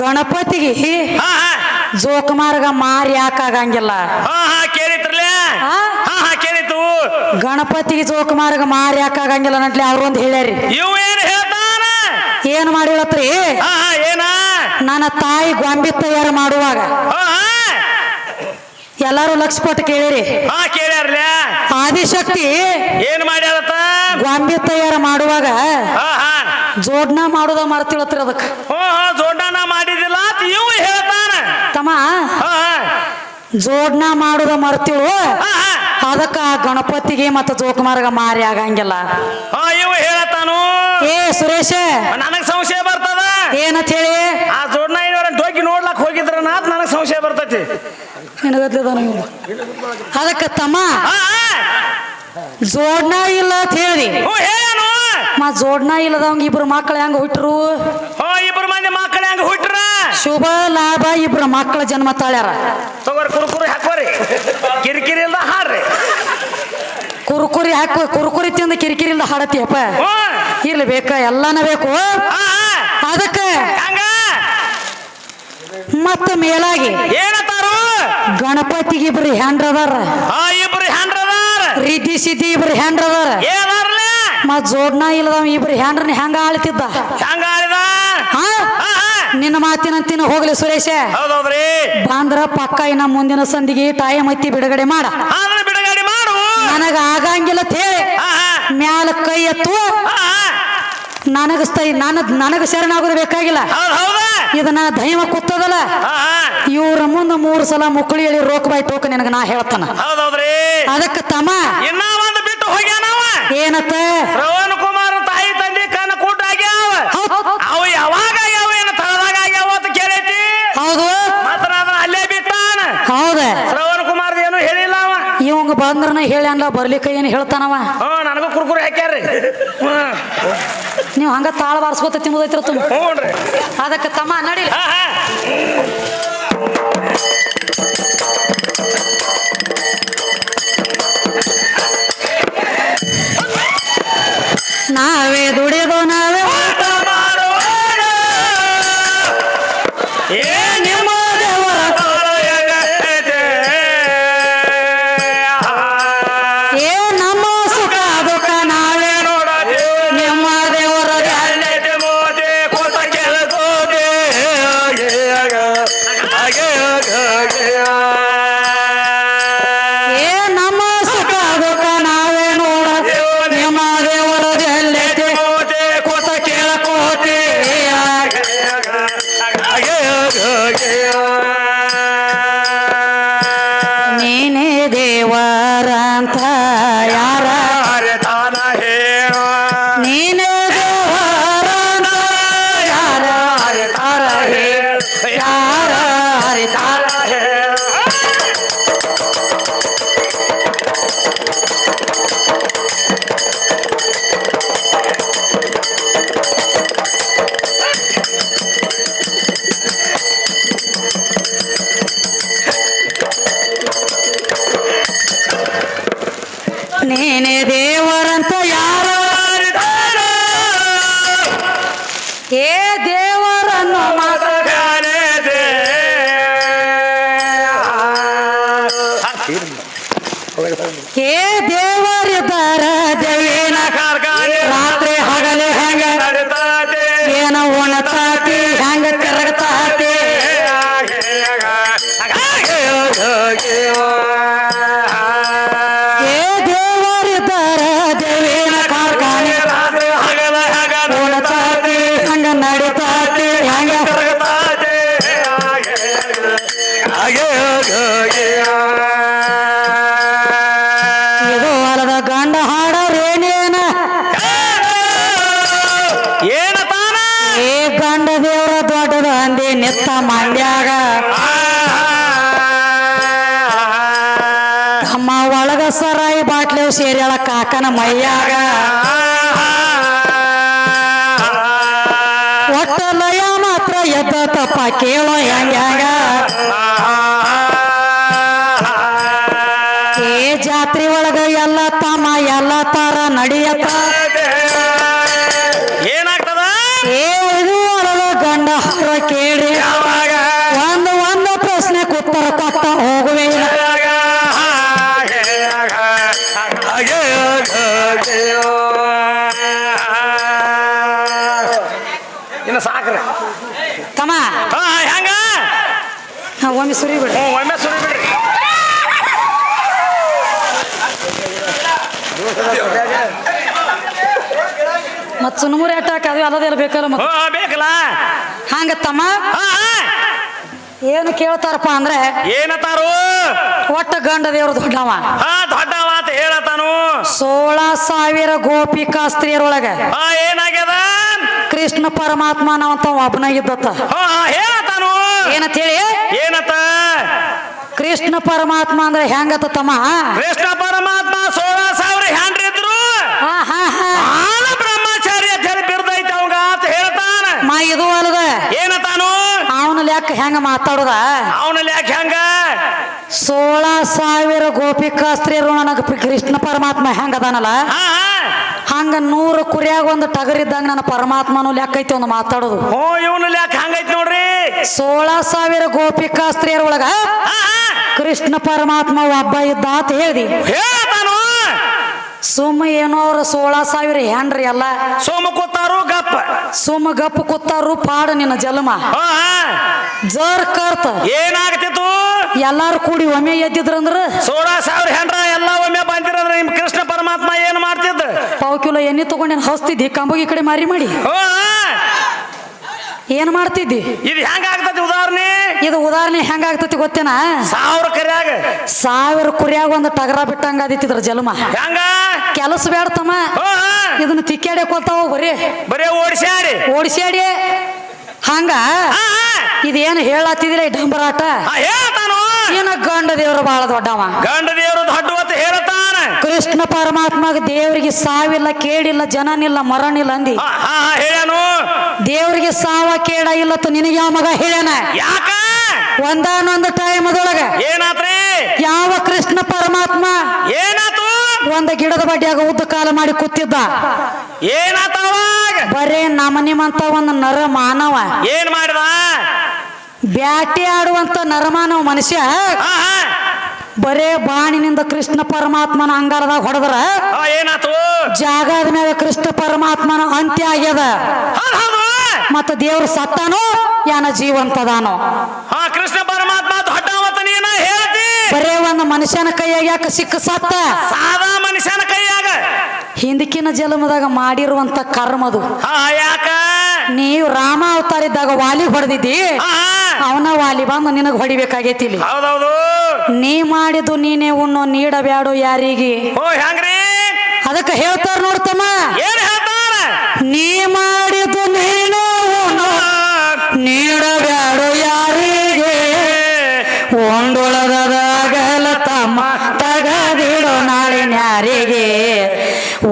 ಗಣಪತಿಗೆ ಹಾ ಹಾ ಜೋಕುಮಾರ್ಗ ಮಾರಿ ಯಾಕಾಗಂಗಿಲ್ಲ ಹಾ ಹಾ ಕೇಳಿತ್ರಲ್ಲ ಆ? ಹಾ ಹಾ ಕೇಳಿತು ಗಣಪತಿಗೆ ಜೋಕುಮಾರ್ಗ ಮಾರಿ ಯಾಕಾಗಂಗಿಲ್ಲ ನಟ್ಲಿ ಅವ್ರೊಂದು ಹೇಳ್ಯಾರಿ. ಇವ್ ಏನ್ ಹೇಳ್ತಾನ? ಏನ್ ಮಾಡಿಳತ್ರಿ ಹಾ ಹಾ ಏನ? ನನ್ನ ತಾಯಿ ಗೊಂಬೆ ತಯಾರು ಮಾಡುವಾಗ ಹಾ ಹಾ. ಎಲ್ಲಾರು ಲಕ್ಷ ಕೊಟ್ಟು ಕೇಳಿರಿ. ಹಾ ಕೇಳ್ಯಾರ್ಲ. ಆದಿಶಕ್ತಿ ಏನ್ ಮಾಡ್ಯಾರತ್ತ ಗೊಂಬೆ ತಯಾರು ಮಾಡುವಾಗ ಹಾ ಹಾ. ಜೋಡ್ನ ಮಾಡೋದ ಮರ್ತಿಳತ್ರಿ ಅದಕ್ಕೆ. ಹೋ ಹೋ ಜೋಡಣ ಮಾಡಿದಿಲ್ಲ ಅಂತ ಇವ್ ಹೇಳ್ತಾನ ತಮ್ಮ ಹಾ ಹಾ ಜೋಡ್ನ ಮಾಡುದ ಮರ್ತಿಳು ಅದಕ್ಕ ಗಣಪತಿಗೆ ಮತ್ತ ಜೋಕುಮಾರ್ಗ ಮಾರಿ ಆಗಂಗಿಲ್ಲ. ಇವ್ ಹೇಳತಾನು ಏ ಸುರೇಶ. ನನಗ್ ಸಂಶಯ ಬರ್ತದ? ಏನಂತ ಹೇಳಿ? ಆ ಜೋಡ್ನ ಹೋಗಿ ನೋಡ್ಲಕ್ ಹೋಗಿದ್ರ ನಾತ್ ನನಗ್ ಸಂಶಯ ಬರ್ತೈತಿ. ಅದಕ್ಕ ತಮ್ಮ. ಜೋಡ್ನ ಇಲ್ಲ ಅಂತ ಹೇಳಿ. ಮಾ ಜೋಡ್ನ ಇಲ್ಲದವಂಗ ಇಬ್ರು ಮಕ್ಳು ಹೆಂಗ ಹುಟ್ಟರು ಇಬ್ರು ಮಂದಿ ಮಕ್ಕಳು ಹೆಂಗ ಹುಟ್ರ? ಶುಭ ಲಾಭ ಇಬ್ರು ಮಕ್ಕಳ ಜನ್ಮ ತಾಳ್ಯಾರ. ತಗೋರಿ ಕುರುಕುರಿ ಹಾಕೋರಿ ಕಿರಿಕಿರಿ ಇಲ್ದ ಹಾಡ್ರಿ. ಕುರುಕುರಿ ಹಾಕು ಕುರುಕುರಿ ತಿಂದ ಕಿರಿಕಿರಿ ಇಲ್ದ ಹಾಡತಿಯಪ್ಪ. ಇರ್ಲಿ ಬೇಕ ಎಲ್ಲಾನ ಬೇಕು. ಅದಕ್ಕೆ ಮತ್ತ ಮೇಲಾಗಿ ಏನತ್ತಾರು ಗಣಪತಿಗೆ ಇಬ್ರು ಹ್ಯಾಂಡ್ರದಾರ ಇಬ್ರು ಹ್ಯಾಂಡ್ರದಾರ ರೀತಿ ಸಿದ್ಧಿ ಇಬ್ರು ಹ್ಯಾಂಡ್ರದಾರ ಮತ್ ಜೋಡ್ನ ಇಲ್ಲದ ಇಬ್ರು ಹ್ಯಾಂಡ್ರನ್ ಹೆಂಗ ಆಳ್ತಿದ್ದ? ಹೆಂಗ ಆಳಿದ? ನಿನ್ನ ಮಾತಿನಂತಿನ ಹೋಗ್ಲಿ ಸುರೇಶ. ಹೌದೌದ್ರಿ? ಬಾಂದ್ರ ಪಕ್ಕ ಇನ್ನ ಮುಂದಿನ ಸಂದಿಗೆ ಟೈಮ್ ಐತಿ ಬಿಡುಗಡೆ ಮಾಡ. ಬಿಡುಗಡೆ ಮಾಡು. ನನಗ ಆಗಂಗಿಲ್ಲ ಅಂತ ಹೇಳಿ ಮ್ಯಾಲ ಕೈ ಎತ್ತು. ನನಗ ನನ್ನ ನನಗ ಶರಣಾಗೋದು ಬೇಕಾಗಿಲ್ಲ ಇದನ್ನ ದೈವ ಕೂತದಲ್ಲ ಇವ್ರ ಮುಂದ ಮೂರು ಸಲ ಮುಕ್ಕಳಿ ಹೇಳಿ ರೋಕ್ ಬಾಯ್ ಟೋಕ ನಿನಗ ನಾ ಹೇಳ್ತಾನ. ಅದಕ್ಕೆ ತಮ್ಮ ಏನತ್ತ ಶ್ರವಣ ಕುಮಾರ ತಾಯಿ ತಂದೆ ಕಣ್ಣ ಕೂಟ ಆಗ್ಯಾವ ಹೌದ್ ಹೌದ್ ಹೌದ್. ಅವು ಯಾವಾಗ ಆಗ್ಯಾವ ಏನು ತಳದಾಗ ಆಗ್ಯಾವ ಅಂತ ಕೇಳೈತಿ ಹೌದು ಮಾತ್ರ ಅದನ್ನ ಅಲ್ಲೇ ಬಿಟ್ಟಾನ ಹೌದ ಶ್ರವಣ ಕುಮಾರ್ ಏನು ಹೇಳಿಲ್ಲ ಅವ ಇವಂಗ ಬಂದ್ರನ ಹೇಳ್ಯಾನ್ಲ ಬರ್ಲಿಕ್ಕ ಏನ್ ಹೇಳ್ತಾನವ? ಹ್ಞೂ ನನಗೂ ಕುರ್ಕುರಿ ಹಾಕ್ಯಾರ್ರಿ. ಹ್ಮ್ ನೀವು ಹಂಗ ತಾಳ ಬಾರಿಸ್ಕೋತ ತಿನ್ನೋದೈತ್ರ ತುಂಬ ಅದಕ್ಕೆ ಅದಕ್ಕ ತಮ್ಮ ನಡಿ ಹಾ ಹಾ. ನಾವೇ ದುಡಿದು 哎呀！ಸರಾಯಿ ಬಾಟ್ಲಿ ಸೇರ್ಯಾಳ ಕಾಕನ ಮೈಯಾಗ. ಒಟ್ಟ ಲಯ ಮಾತ್ರ ಎದ್ದ ತಪ್ಪ ಕೇಳೋ ಹೆಂಗ್ಯಾಗ ಇನ್ನು ಸಾಕ್ರಿ. ತಮ್ಮ. ಹಾ ಹೆಂಗ? ಹಾ, ಒಮ್ಮೆ ಸುರಿ ಬಿಡ್ರಿ. ಹ್ಞೂ ಒಮ್ಮೆ ಸುರಿ ಬಿಡ್ರಿ. ಮತ್ ಸುನಮೂರಿ ಅಟ್ಟಾಕ ಅದು ಅಲ್ಲದೆಲ್ಲ ಬೇಕಲ್ಲ ಮತ್? ಹ್ಞೂ ಬೇಕಲ್ಲ? ಹಂಗ ತಮ್ಮ. ಹಾ. ಏನು ಕೇಳ್ತಾರಪ್ಪ ಅಂದ್ರೆ ಏನತಾರು ಒಟ್ಟ ಗಂಡ ದೇವ್ರ ದೊಡ್ಡವ. ಹಾ ದೊಡ್ಡ ಮಾತು ಹೇಳತಾನು ಸೋಳ ಸಾವಿರ ಗೋಪಿಕಾ ಸ್ತ್ರೀಯರೊಳಗ ಹಾ ಏನಾಗ್ಯದ? ಕೃಷ್ಣ ಪರಮಾತ್ಮನವಂತ ಒಬ್ಬನ ಇದ್ದತ್ತ. ಹಾ ಹಾ ಹೇಳತಾನು ಏನಂತ ಹೇಳಿ? ಏನತ್ತ ಕೃಷ್ಣ ಪರಮಾತ್ಮ ಅಂದ್ರೆ ಹೆಂಗತ್ತ ತಮ್ಮ? ಕೃಷ್ಣ ಪರಮಾತ್ಮ ಸೋಳ ಸಾವಿರ ಹ್ಯಾಂಡ್ರಿ ಇದ್ರು. ಆನ ಬ್ರಹ್ಮಚಾರಿ ಅಂತ ಹೇಳಿ ಬಿರ್ದೈತೆ ಅವಂಗ ಅಂತ ಹೇಳ್ತಾನ. ಮಾ ಇದು ಅಲ್ದ ಏನತಾನು? ಅವನ ಲೆಕ್ಕ ಹೆಂಗ ಮಾತಾಡುದ? ಅವನ ಲ್ಯಾಕ್ ಹೆಂಗ? ಸೋಳ ಸಾವಿರ ಗೋಪಿಕಾ ಸ್ತ್ರೀಯರು ನನಗ ಕೃಷ್ಣ ಪರಮಾತ್ಮ ಹೆಂಗದಾನಲ್ಲ? ಹಾ ಹಂಗ ನೂರು ಕುರಿಯಾಗ ಒಂದು ಟಗರಿದ್ದಂಗ ನನ್ನ ಪರಮಾತ್ಮನು ಲೆಕ್ಕ ಐತಿ ಒಂದು ಮಾತಾಡೋದು. ಹೋ ಇವನು ಲೆಕ್ಕ ಹಂಗೈತಿ ನೋಡ್ರಿ. ಸೋಳ ಸಾವಿರ ಗೋಪಿಕಾ ಸ್ತ್ರೀಯರ ಒಳಗ ಕೃಷ್ಣ ಪರಮಾತ್ಮ ಒಬ್ಬ ಇದ್ದ ಅಂತ ಹೇಳಿ ಸುಮ್ಮ ಏನೋ ಅವ್ರ ಸೋಳ ಸಾವಿರ ಹೆಂಡ್ರಿ ಎಲ್ಲ? ಸೋಮ ಕೂತಾರು ಗಪ್ಪ. ಸುಮ್ಮ ಗಪ್ಪ ಕೂತಾರು ಪಾಡ ನಿನ್ನ ಜನ್ಮ ಜರ್ ಕರ್ತ. ಏನಾಗ್ತಿತ್ತು ಎಲ್ಲಾರು ಕೂಡಿ ಒಮ್ಮೆ ಎದ್ದಿದ್ರಂದ್ರ? ಸೋಳ ಸಾವಿರ ಹೆಂಡ್ರ ಎಲ್ಲ ಒಮ್ಮೆ ಬಂದಿರಂದ್ರ ನಿಮ್ ಕೃಷ್ಣ ಪರಮಾತ್ಮ ಏನ್ ಏನು ಮಾಡ್ತಿದ್ದ ಪಾವ್ ಕಿಲೋ ಎಣ್ಣೆ ತಗೊಂಡೇನು ಹಸ್ತಿದ್ದಿ? ಕಂಬಗಿ ಕಡೆ ಮಾರಿ ಮಾಡಿ. ಏನ್ ಮಾಡ್ತಿದ್ದಿ? ಇದು ಹೆಂಗಾಗ್ತತಿ ಉದಾಹರಣೆ? ಇದು ಉದಾಹರಣೆ ಹೆಂಗಾಗ್ತತಿ ಗೊತ್ತೇನ? ಸಾವಿರ ಕರಿಯಾಗ. ಸಾವಿರ ಕುರಿಯಾಗ ಒಂದು ಟಗರ ಬಿಟ್ಟಂಗ ಆದಿತ್ತಿದ್ರ ಜಲಮ. ಹೆಂಗ? ಕೆಲಸ ಬೇಡ ತಮ್ಮ. ಹೋ, ಇದನ್ನ ತಿಕ್ಕಾಡೆ ಕೊಲ್ತಾವ ಬರೀ. ಬರೀ ಓಡಿಸ್ಯಾಡಿ. ಓಡಿಸ್ಯಾಡಿ. ಹಂಗ? ಇದೇನ್ ಹೇಳತ್ತಿದಿಲ್ಲ ಈ ಡಂಬರಾಟ? ಏನ ಗಂಡ ದೇವ್ರು ಬಹಳ ದೊಡ್ಡವ. ಗಂಡ ದೇವರು ದೊಡ್ಡ ಹೇಳತ್ತ? ಕೃಷ್ಣ ಪರಮಾತ್ಮಗ ದೇವರಿಗೆ ಸಾವಿಲ್ಲ ಕೇಡಿಲ್ಲ ಜನನಿಲ್ಲ ಮರಣಿಲ್ಲ ಅಂದಿ. ಹಾ ಹಾ ಹಾ, ದೇವರಿಗೆ ಸಾವ ಕೇಡ ಇಲ್ಲ ನಿನಗೆ ಯಾವ ಮಗ ಹೇಳ್ಯಾನ? ಯಾಕ? ಒಂದಾನೊಂದು ಟೈಮ್ ಅದೊಳಗ ಏನಾತ್ರಿ? ಯಾವ ಕೃಷ್ಣ ಪರಮಾತ್ಮ? ಏನಾತು? ಒಂದ ಗಿಡದ ಬಡ್ಡಿಯಾಗ ಉದ್ದ ಕಾಲ ಮಾಡಿ ಕೂತಿದ್ದ. ಏನಾತ ಬರೇ ನಮ್ಮ ನಿಮ್ಮಂತ ಒಂದು ನರ ಮಾನವ ಏನ್ ಮಾಡಿದ? ಬ್ಯಾಟಿ ಆಡುವಂತ ನರಮಾನವ ಮನುಷ್ಯ. ಬರೇ ಬಾಣಿನಿಂದ ಕೃಷ್ಣ ಪರಮಾತ್ಮನ ಅಂಗಾರದಾಗ ಹೊಡೆದ್ರ ಏನಾಯ್ತು ಏನಾತು? ಜಾಗದ ಮೇಲೆ ಕೃಷ್ಣ ಪರಮಾತ್ಮನ ಅಂತ್ಯ ಆಗ್ಯದ. ಮತ್ತ ದೇವ್ರ ಸತ್ತಾನೋ ಯಾನ ಜೀವಂತದಾನೋ. ಕೃಷ್ಣ ಪರಮಾತ್ಮ ಬರೇ ಒಂದು ಮನುಷ್ಯನ ಕೈಯಾಗ ಯಾಕೆ ಸಿಕ್ಕ ಸತ್ತ? ಸಾದಾ ಮನುಷ್ಯನ ಕೈಯಾಗ. ಹಿಂದಕಿನ ಜನ್ಮದಾಗ ಮಾಡಿರುವಂತ ಕರ್ಮದು ಯಾಕ? ನೀವು ರಾಮ ಅವತಾರ ಇದ್ದಾಗ ವಾಲಿ ಹೊಡೆದಿದ್ದಿ. ಅವನ ವಾಲಿ ಬಂದು ನಿನಗೆ ಹೊಡಿಬೇಕಾಗೈತಿ ಇಲ್ಲಿ. ನೀ ಮಾಡಿದ್ದು ನೀನೇ ಉಣ್ಣು ನೀಡಬ್ಯಾಡು ಯಾರಿಗೆ? ಓ ಹೆಂಗ್ರಿ ಅದಕ್ಕೆ ಹೇಳ್ತಾರ ನೋಡ್ತಮ್ಮ ಏನ್ ಹೇಳ್ತಾರ? ನೀ ಮಾಡಿದ್ದು ನೀನೇ ಉಣ್ಣು ನೀಡಬ್ಯಾಡು ಯಾರಿಗೆ? ಒಂದೊಳಗದಾಗಲ ತಮ್ಮ ತಗದಿಡು ನಾಳಿನ ಯಾರಿಗೆ?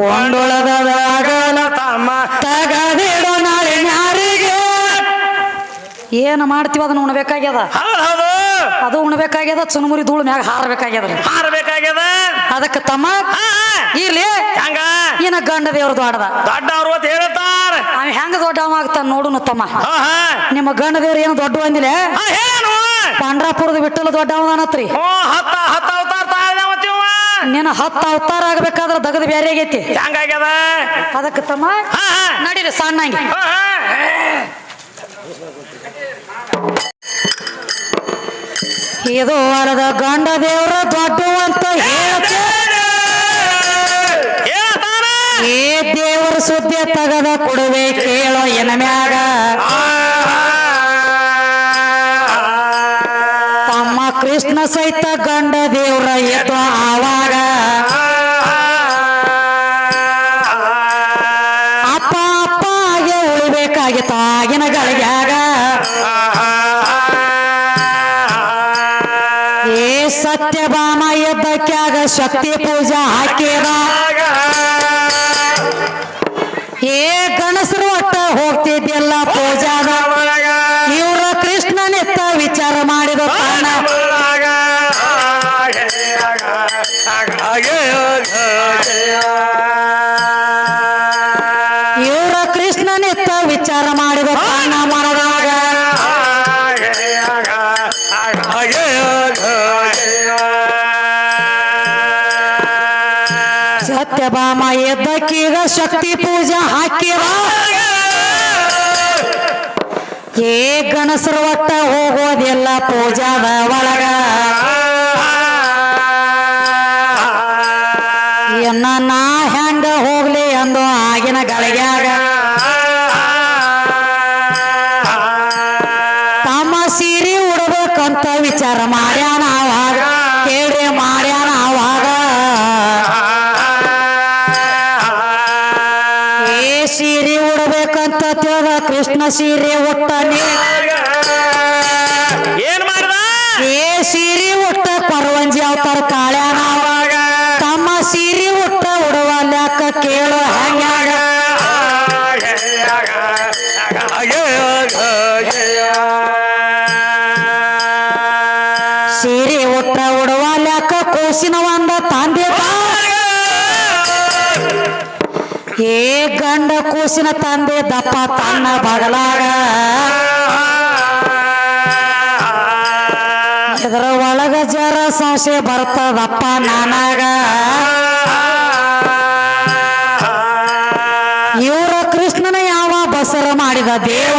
ಒಂದೊಳಗದಾಗಲ ತಮ್ಮ ತಗದಿಡು ನಾಳಿನ ಯಾರಿಗೆ? ಏನು ಮಾಡ್ತೀವಿ ಅದನ್ನ ಉಣ್ಬೇಕಾಗ್ಯದ? ಹೌದ್ ಹೌದು. ಅದು ಉಣ್ಬೇಕಾಗ್ಯದ ಚುನುಮುರಿ ಧೂಳು ಮ್ಯಾಗ ಹಾರಬೇಕಾಗ್ಯದ. ಹಾರಬೇಕಾಗ್ಯದ? ಅದಕ್ಕೆ ತಮ್ಮ ಹಾ ಇರ್ಲಿ. ಹೆಂಗ? ಏನ ಗಂಡ ದೇವ್ರ ದೊಡ್ಡದ. ದೊಡ್ಡವ್ರು ಅಂತ ಹೇಳ್ತಾರ. ಅವ ಹೆಂಗ ದೊಡ್ಡವ ಆಗ್ತಾನ ನೋಡುನು ತಮ್ಮ. ನಿಮ್ಮ ಗಂಡ ದೇವ್ರ ಏನು ದೊಡ್ಡ ಅಂದಿಲ್ಲ? ಪಾಂಡ್ರಾಪುರದ ಬಿಟ್ಟಲು ದೊಡ್ಡವನತ್ರಿ ಅವನತ್ರಿ ಹತ್ತ ಹತ್ತ ಅವತಾರ ಆಗ್ಬೇಕಾದ್ರೆ ನಿನ್ನ ಹತ್ತು ಅವತಾರ ಆಗ್ಬೇಕಾದ್ರ ದಗದ ಬೇರೆ ಆಗೈತಿ. ಹೆಂಗಾಗ್ಯದ? ಅದಕ್ಕೆ ತಮ್ಮ ನಡೀರಿ ಸಣ್ಣಂಗಿ. ಇದು ಅರದ ಗಂಡ ದೇವ್ರ ದೊಡ್ಡ ಅಂತ. ಏ ದೇವರ ಸುದ್ದಿ ತಗದ ಕೊಡುವೆ ಕೇಳೋ ಎನ ಮ್ಯಾಗ. ತಮ್ಮ ಕೃಷ್ಣ ಸಹಿತ ಗಂಡ ದೇವ್ರ ಎದ್ದು ಆವಾಗ. ಅಪ್ಪ ಅಪ್ಪ ಆಗೆ ಉಳಿಬೇಕಾಗಿತ್ತ ಆಗಿನ ಗಳಿಗ್ಯಾಗ ಶಕ್ತಿ ಪೂಜಾ ಹಾಕಿದ. ಏ ಗಣಸರು ಒಟ್ಟ ಹೋಗ್ತಿದ್ಯಲ್ಲ ಪೂಜಾದ ಇವ್ರ ಕೃಷ್ಣನೆತ್ತ ವಿಚಾರ ಮಾಡಿದ ಕಾರಣ. ಇವರ ಕೃಷ್ಣನೆತ್ತ ವಿಚಾರ ಮಾಡಿದ ಕಾರಣ ಮನದಾಗ ಸತ್ಯಭಾಮ ಎದ್ದಕ್ಕೀಗ ಶಕ್ತಿ ಪೂಜಾ ಹಾಕಿರ ಏ ಗಣಸರ ಒಟ್ಟ ಹೋಗೋದಿಲ್ಲ ಪೂಜಾದ ಒಳಗ. ಸೀರೆ ಗಂಡ ಕೂಸಿನ ತಂದೆ ದಪ್ಪ ತನ್ನ ಬಗಲಾಗ. ಇದರ ಒಳಗ ಜರ ಸಾಸೆ ಬರ್ತದಪ್ಪ ನಾನಾಗ. ಇವರ ಕೃಷ್ಣನ ಯಾವ ಬಸರ ಮಾಡಿದ ದೇವಲೋಕದಾಗ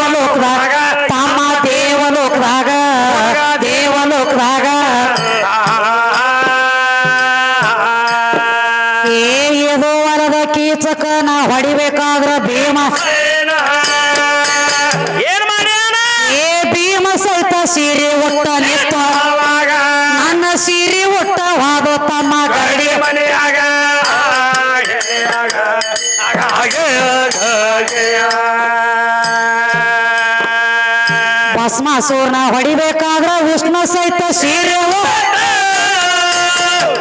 ಭಸ್ಮಾಸೂರ್ನ ಹೊಡಿಬೇಕಾದ್ರ ವಿಷ್ಣು ಸಹಿತ ಸೀರೆ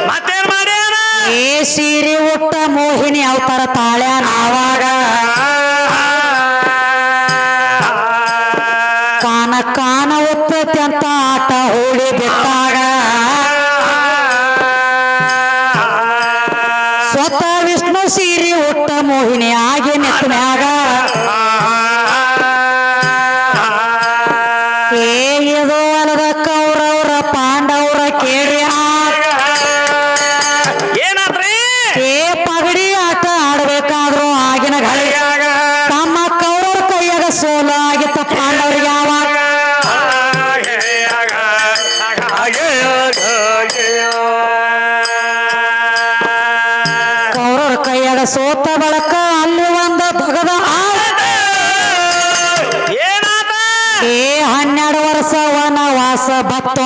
ಈ ಏ ಸೀರೆ ಉಟ್ಟ ಮೋಹಿನಿ ಅವತಾರ ತಾಳ್ಯ ನಾವಾಗ ಏನಾದ್ರಿ ಏ ಪಗಡಿ ಆಟ ಆಡ್ಬೇಕಾದ್ರು ಆಗಿನ ಘಳಿ ತಮ್ಮ ಕೌರವ್ರ ಕೈಯಾಗ ಸೋಲು ಆಗಿತ್ತ ಪಾಂಡವ್ರಿಗೆ ಯಾವಾಗ ಕೌರವ್ರ ಕೈಯಾಗ ಸೋತ ಬಳಕ ಅಲ್ಲಿ ಒಂದು ಭಗದ ಏನಾದ ಏ ಹನ್ನೆರಡು ವರ್ಷ ವನವಾಸ ಬತ್ತು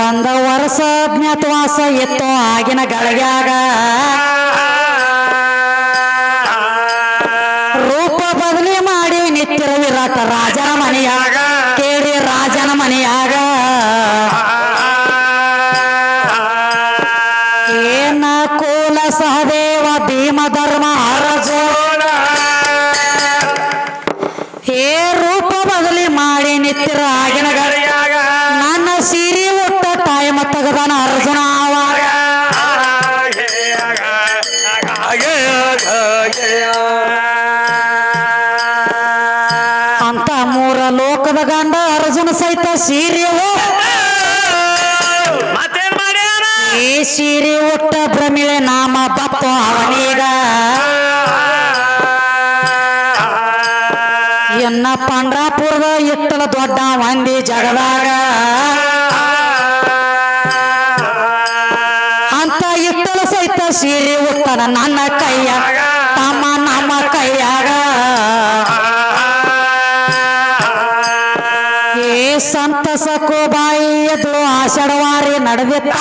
ಒಂದ ವರ್ಷ ಅಜ್ಞಾತವಾಸ ಎತ್ತೋ ಆಗಿನ ಗಳಿಗ್ಯಾಗ ತೆಗದಾನ ಅರ್ಜುನ ಅಂತ ಮೂರ ಲೋಕದ ಗಂಡ ಅರ್ಜುನ ಸಹಿತ ಸೀರೆ ಉಟ್ಟ ಮತ್ತೇನ್ ಮಾಡ್ಯಾನ ಈ ಸೀರೆ ಉಟ್ಟ ಭ್ರಮಿಳೆ ನಾಮ ಬಪ್ಪ ಅವನೀಗ. ಎನ್ನ ಪಂಡ್ರಾಪುರದ ಇಟ್ಟಲ ದೊಡ್ಡ ಮಂದಿ ಜಗದಾಗ. ಸೀರೆ ಉಟ್ಟನ ನನ್ನ ಕೈಯ. ತಮ್ಮ ನಮ್ಮ ಕೈಯಾಗ. ಏ ಸಂತಸ ಕೋಬಾಯಿ, ಎದುರು ಆಷಾಢವಾರಿ ನಡೆದಿತ್ತ.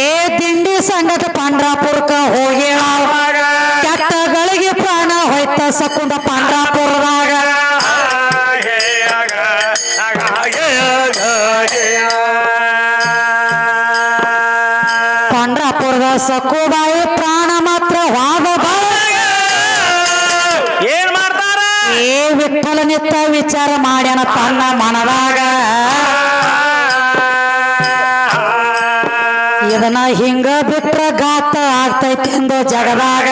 ಏ ದಿಂಡಿ ಪಾಂಡ್ರಾಪುರಕ ಪಂಡ್ರಾಪುರಕ್ಕ ಹೋಗಿ ಕೆಟ್ಟಗಳಿಗೆ ಪ್ರಾಣ ಹೋಯ್ತ ಸಕುಂದ ಪಂಡ್ರಾಪುರದಾಗ ಸಕೋಬಾಯಿ ಪ್ರಾಣ ಮಾತ್ರ ವಾದ ಏನ್ ಮಾಡ್ತಾರ? ಏ ವಿಠಲ ನಿತ್ತ ವಿಚಾರ ಮಾಡ್ಯಾನ ತನ್ನ ಮನದಾಗ. ಇದನ್ನ ಹಿಂಗ ಬಿಟ್ರ ಗಾತ ಆಗ್ತೈತಿ ಎಂದು ಜಗದಾಗ.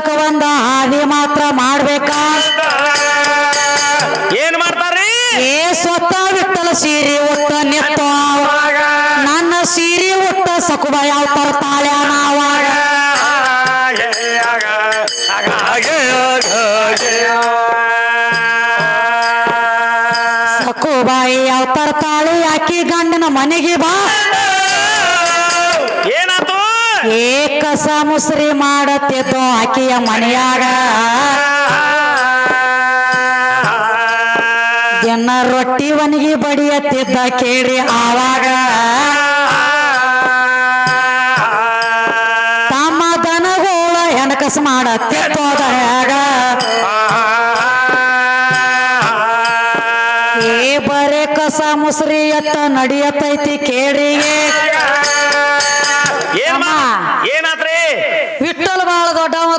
ಮುಗಿದನಕ ಒಂದ ಹಾದಿ ಮಾತ್ರ ಮಾಡ್ಬೇಕ? ಏನ್ ಮಾಡ್ತಾರ್ರಿ? ಏ ಸ್ವತ್ತ ವಿಟ್ಟಲ ಸೀರೆ ಉಟ್ಟ ನಿತ್ತ ನನ್ನ ಸೀರೆ ಉಟ್ಟ ಸಕುಬ ಯಾವ ತರ್ತಾಳೆ ನಾವಾಗ ಸಕುಬಾಯಿ ಯಾವ ತರ್ತಾಳೆ ಯಾಕೆ ಗಂಡನ ಮನೆಗೆ ಬಾ. ಏನಾತು ಏ ಕಸ ಮುಸ್ರಿ ಮಾಡತ್ತಿದ್ದು ಆಕಿಯ ಮನೆಯಾಗ. ದಿನ ರೊಟ್ಟಿ ಒಣಗಿ ಬಡಿಯತ್ತಿದ್ದ ಕೇಳಿ ಆವಾಗ. ತಮ್ಮ ದನಗೋಳ ಹೆಣಕಸ ಮಾಡತ್ತಿತ್ತು ಹೇಗ ಏ ಬರೇ ಕಸ ಮುಸ್ರಿ ಎತ್ತ ನಡಿಯತೈತಿ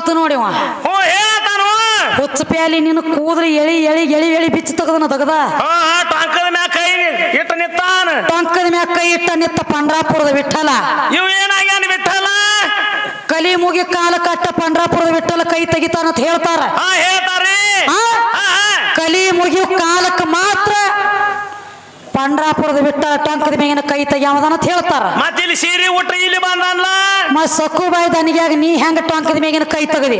ಮತ್ತು ನೋಡಿವ ಹ್ಞೂ ಹೇಳ್ತಾನು ಹುಚ್ಚ ಪ್ಯಾಲಿ ನಿನ್ನ ಕೂದ್ರೆ ಎಳಿ ಎಳಿ ಎಳಿ ಎಳಿ ಬಿಚ್ಚಿ ತೆಗದನ ತೆಗದ ಟಂಕದ ಮ್ಯಾಗ ಕೈ ಇಟ್ಟು ನಿತ್ತಾನ ಟೊಂಕದ ಮ್ಯಾಗ ಕೈ ಇಟ್ಟ ನಿತ್ತ ಪಂಡ್ರಾಪುರದ ವಿಠಲ. ಇವ್ ಏನಾಗ್ಯಾನ ವಿಠಲ? ಕಲಿ ಮುಗಿ ಕಾಲ ಕಟ್ಟ ಪಂಡ್ರಾಪುರದ ವಿಠಲ ಕೈ ತೆಗಿತಾನಂತ ಹೇಳ್ತಾರ. ಹಾ ಹೇಳ್ತಾರ್ರಿ. ಆ? ಹಾ ಹಾ. ಕಲಿ ಮುಗಿ ಕಾಲಕ್ಕೆ ಮಾತ್ರ ಪಂಡ್ರಾಪುರದ ಬಿಟ್ಟ ಟೊಂಕದ ಮೇಗಿನ ಕೈ ತೆಗಿಯವದನಂತ ಹೇಳ್ತಾರ. ಮತ್ತೆ ಇಲ್ಲಿ ಸೀರೆ ಉಟ್ರಿ ಇಲ್ಲಿ ಬಂದಲ್ಲ. ಮತ್ ಸಕ್ಕು ಬಾಯಿ ದನಿಗ್ಯಾಗ ನೀ ಹೆಂಗ ಟೊಂಕದ ಮೇಗಿನ ಕೈ ತೆಗದಿ?